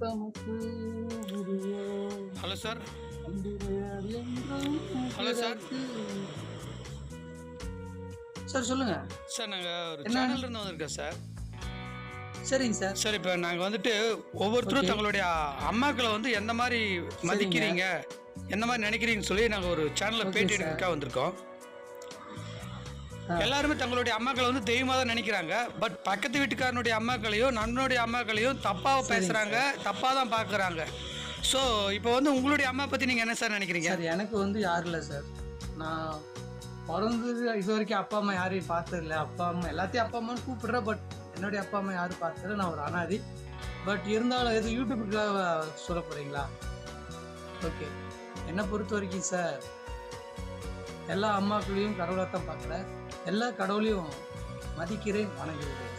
தமக்கு உருவம். Hello sir hello sir. Sir சொல்லுங்க சார் நாங்கள் ஒரு? சேனல்ல இருந்து வந்திருக்கோம் சார் சரிங்க சார் சார் இப்போ நாங்கள் வந்துட்டு ஒவ்வொருத்தரும். தங்களுடைய அம்மாக்களை வந்து எந்த மாதிரி மதிக்கிறீங்க எந்த மாதிரி நினைக்கிறீங்கன்னு சொல்லி நாங்கள் ஒரு சேனலில் பேட்டி. எடுக்கிறதுக்காக வந்திருக்கோம். எல்லாருமே தங்களுடைய அம்மாக்களை வந்து தெய்வமாக தான் நினைக்கிறாங்க. பட் பக்கத்து வீட்டுக்காரனுடைய அம்மாக்களையும் நண்பனுடைய அம்மாக்களையும் தப்பாக பேசுகிறாங்க தப்பாக தான் பார்க்குறாங்க ஸோ இப்போ வந்து உங்களுடைய அம்மா பற்றி நீங்கள் என்ன சார் நினைக்கிறீங்க? சார் எனக்கு வந்து யாரும் இல்லை சார். நான் பிறந்தது இது வரைக்கும் அப்பா அம்மா யாரையும் பார்த்ததில்ல. அப்பா அம்மா எல்லாத்தையும் அப்பா அம்மான்னு கூப்பிடுறேன் பட் என்னுடைய அப்பா அம்மா யாரும் பார்த்ததில்ல. நான் ஒரு அனாதி. பட் இருந்தாலும் எது யூடியூபுக்காக சொல்ல போகிறீங்களா ஓகே என்னை பொறுத்த வரைக்கும் சார் எல்லா அம்மாக்களையும் கடவுளாக தான் பார்க்குறேன் எல்லா கடவுளையும் மதிக்கிறேன் வணங்குகிறேன்.